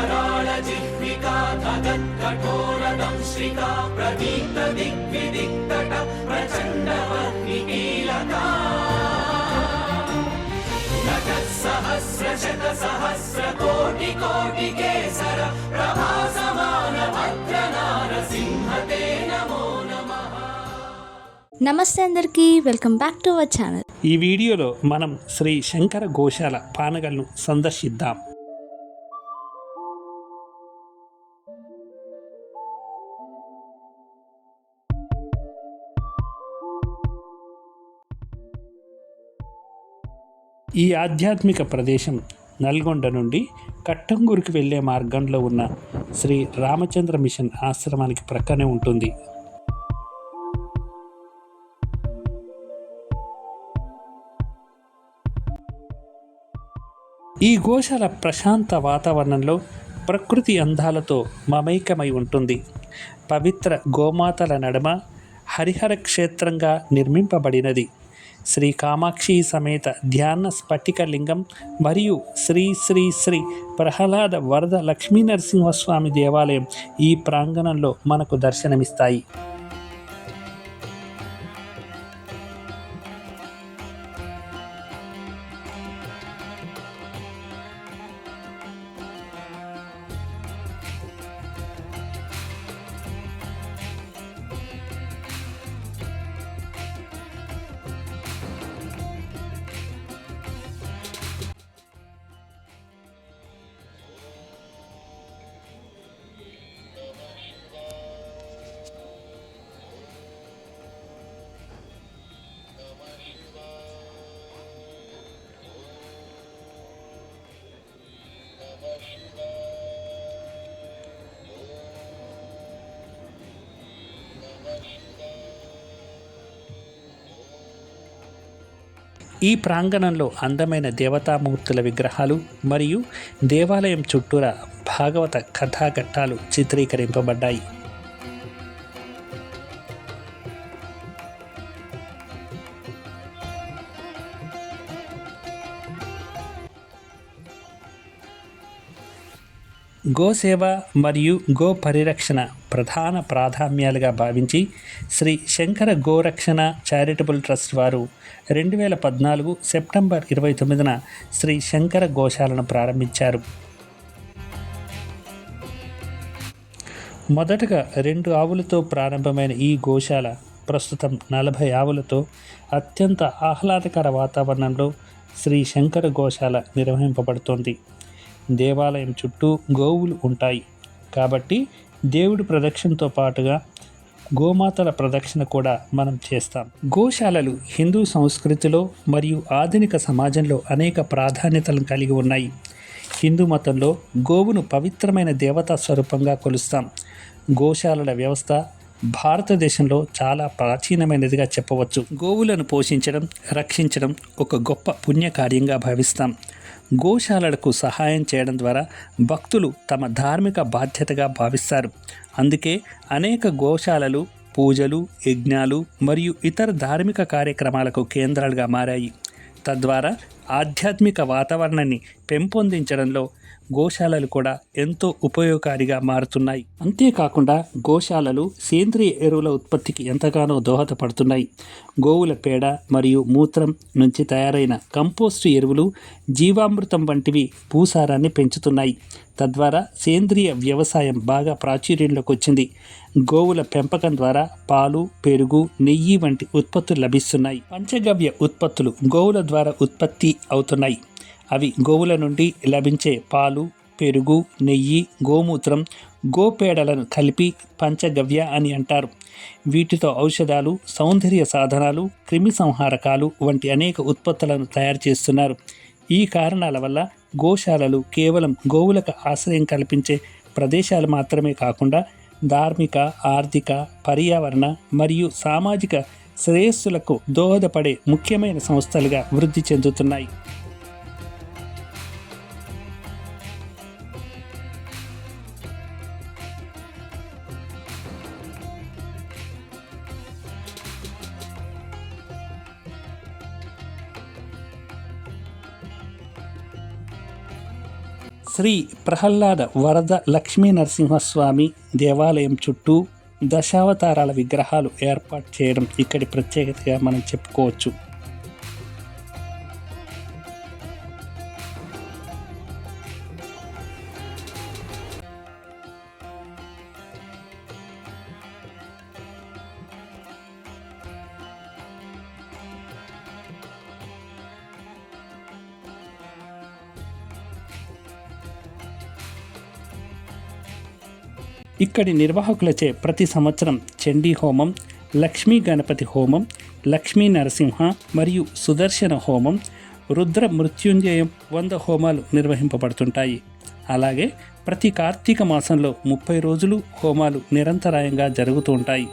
ज्वलत्कराळजिह्विका धगत्कठोरदंश्रिका प्रदीप्तदिग्विदिक्तट प्रचण्डवर्णिकीलका नटत्सहस्रशतसहस्रकोटिकोटिकेसर प्रभासमान भद्रनारसिंहते नमो नमः నమస్తే అందరికీ welcome back to our channel ఈ వీడియోలో మనం శ్రీ శంకర గోశాల పానగల్ను సందర్శిద్దాం ఈ ఆధ్యాత్మిక ప్రదేశం నల్గొండ నుండి కట్టంగూరుకి వెళ్ళే మార్గంలో ఉన్న శ్రీ రామచంద్ర మిషన్ ఆశ్రమానికి ప్రక్కనే ఉంటుంది. ఈ గోశాల ప్రశాంత వాతావరణంలో ప్రకృతి అందాలతో మమైకమై ఉంటుంది. పవిత్ర గోమాతల నడమ హరిహర క్షేత్రంగా నిర్మింపబడినది. శ్రీ కామాక్షి సమేత ధ్యాన స్ఫటికలింగం మరియు శ్రీ శ్రీ శ్రీ ప్రహ్లాద వరద లక్ష్మీ నరసింహస్వామి దేవాలయం ఈ ప్రాంగణంలో మనకు దర్శనమిస్తాయి. ఈ ప్రాంగణంలో అందమైన దేవతామూర్తుల విగ్రహాలు మరియు దేవాలయం చుట్టూరా భాగవత కథాఘట్టాలు చిత్రీకరింపబడ్డాయి. గోసేవ మరియు గో పరిరక్షణ ప్రధాన ప్రాధాన్యాలుగా భావించి శ్రీ శంకర గోరక్షణ చారిటబుల్ ట్రస్ట్ వారు రెండు వేల పద్నాలుగు సెప్టెంబర్ ఇరవై తొమ్మిదిన శ్రీ శంకర గోశాలను ప్రారంభించారు. మొదటగా రెండు ఆవులతో ప్రారంభమైన ఈ గోశాల ప్రస్తుతం నలభై ఆవులతో అత్యంత ఆహ్లాదకర వాతావరణంలో శ్రీ శంకర గోశాల నిర్వహింపబడుతోంది. దేవాలయం చుట్టూ గోవులు ఉంటాయి. కాబట్టి దేవుడి ప్రదక్షిణతో పాటుగా గోమాతల ప్రదక్షిణ కూడా మనం చేస్తాం. గోశాలలు హిందూ సంస్కృతిలో మరియు ఆధునిక సమాజంలో అనేక ప్రాధాన్యతలను కలిగి ఉన్నాయి. హిందూ మతంలో గోవును పవిత్రమైన దేవతా స్వరూపంగా కొలుస్తాం. గోశాలల వ్యవస్థ భారతదేశంలో చాలా ప్రాచీనమైనదిగా చెప్పవచ్చు. గోవులను పోషించడం రక్షించడం ఒక గొప్ప పుణ్యకార్యంగా భావిస్తాం. గోశాలలకు సహాయం చేయడం ద్వారా భక్తులు తమ ధార్మిక బాధ్యతగా భావిస్తారు. అందుకే అనేక గోశాలలు పూజలు యజ్ఞాలు మరియు ఇతర ధార్మిక కార్యక్రమాలకు కేంద్రాలుగా మారాయి. తద్వారా ఆధ్యాత్మిక వాతావరణాన్ని పెంపొందించడంలో గోశాలలు కూడా ఎంతో ఉపయోగకారిగా మారుతున్నాయి. అంతేకాకుండా గోశాలలు సేంద్రియ ఎరువుల ఉత్పత్తికి ఎంతగానో దోహదపడుతున్నాయి. గోవుల పేడ మరియు మూత్రం నుంచి తయారైన కంపోస్టు ఎరువులు జీవామృతం వంటివి భూసారాన్ని పెంచుతున్నాయి. తద్వారా సేంద్రియ వ్యవసాయం బాగా ప్రాచుర్యంలోకి వచ్చింది. గోవుల పెంపకం ద్వారా పాలు పెరుగు నెయ్యి వంటి ఉత్పత్తులు లభిస్తున్నాయి. పంచగవ్య ఉత్పత్తులు గోవుల ద్వారా ఉత్పత్తి అవుతున్నాయి. అవి గోవుల నుండి లభించే పాలు పెరుగు నెయ్యి గోమూత్రం గోపేడలను కలిపి పంచగవ్య అని అంటారు. వీటితో ఔషధాలు సౌందర్య సాధనాలు క్రిమి సంహారకాలు వంటి అనేక ఉత్పత్తులను తయారు చేస్తున్నారు. ఈ కారణాల వల్ల గోశాలలు కేవలం గోవులకు ఆశ్రయం కల్పించే ప్రదేశాలు మాత్రమే కాకుండా ధార్మిక ఆర్థిక పర్యావరణ మరియు సామాజిక శ్రేయస్సులకు దోహదపడే ముఖ్యమైన సంస్థలుగా వృద్ధి చెందుతున్నాయి. శ్రీ ప్రహ్లాద వరద లక్ష్మీ నరసింహస్వామి దేవాలయం చుట్టూ దశావతారాల విగ్రహాలు ఏర్పాటు చేయడం ఇక్కడి ప్రత్యేకతగా మనం చెప్పుకోవచ్చు. ఇక్కడి నిర్వాహకులచే ప్రతి సంవత్సరం చండీ హోమం లక్ష్మీ గణపతి హోమం లక్ష్మీ నరసింహ మరియు సుదర్శన హోమం రుద్ర మృత్యుంజయం వంద హోమాలు నిర్వహింపబడుతుంటాయి. అలాగే ప్రతి కార్తీక మాసంలో ముప్పై రోజులు హోమాలు నిరంతరాయంగా జరుగుతూ ఉంటాయి.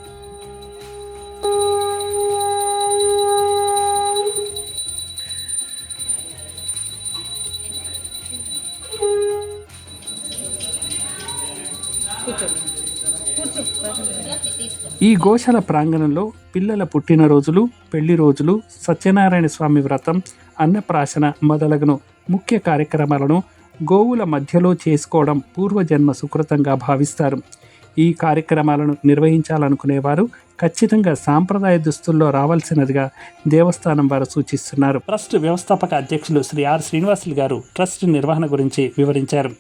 ఈ గోశాల ప్రాంగణంలో పిల్లల పుట్టినరోజులు పెళ్ళి రోజులు సత్యనారాయణ స్వామి వ్రతం అన్నప్రాశన మొదలగును. ముఖ్య కార్యక్రమాలను గోవుల మధ్యలో చేసుకోవడం పూర్వజన్మ సుకృతంగా భావిస్తారు. ఈ కార్యక్రమాలను నిర్వహించాలనుకునేవారు ఖచ్చితంగా సాంప్రదాయ దుస్తుల్లో రావాల్సినదిగా దేవస్థానం వారు సూచిస్తున్నారు. ట్రస్ట్ వ్యవస్థాపక అధ్యక్షులు శ్రీ ఆర్ శ్రీనివాసులు గారు ట్రస్ట్ నిర్వహణ గురించి వివరించారు.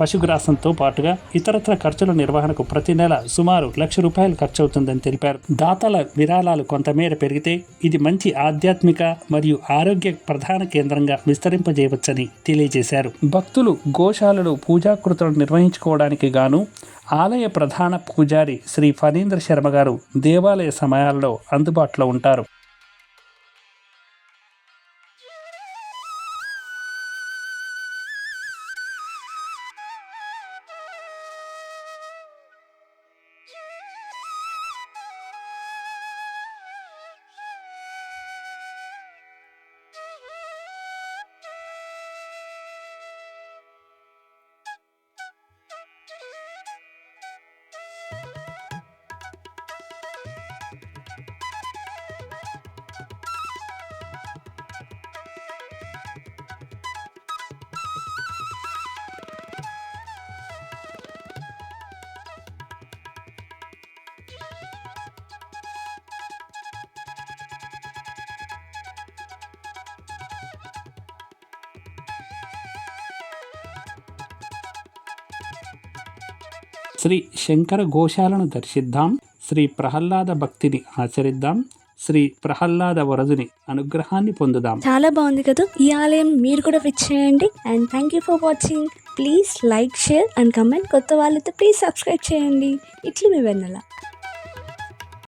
పశుగ్రాసంతో పాటుగా ఇతరత్ర ఖర్చుల నిర్వహణకు ప్రతి నెల సుమారు లక్ష రూపాయలు ఖర్చవుతుందని తెలిపారు. దాతల విరాళాలు కొంతమేర పెరిగితే ఇది మంచి ఆధ్యాత్మిక మరియు ఆరోగ్య ప్రధాన కేంద్రంగా విస్తరింపజేయవచ్చని తెలియజేశారు. భక్తులు గోశాలలు పూజాకృతులను నిర్వహించుకోవడానికి గాను ఆలయ ప్రధాన పూజారి శ్రీ ఫణీంద్ర శర్మ గారు దేవాలయ సమయాల్లో అందుబాటులో ఉంటారు. శ్రీ శంకర ఘోషాలను దర్శిద్దాం శ్రీ ప్రహ్లాద భక్తిని ఆచరిద్దాం శ్రీ ప్రహ్లాద వరదుని అనుగ్రహాన్ని పొందుదాం. చాలా బాగుంది కదా. ఈ ఆలయం మీరు కూడా విచ్చేయండి and thank you for watching please like share and comment కొత్త వాళ్ళతో ప్లీజ్ సబ్స్క్రైబ్ చేయండి. ఇట్లు మీ వెన్నెల.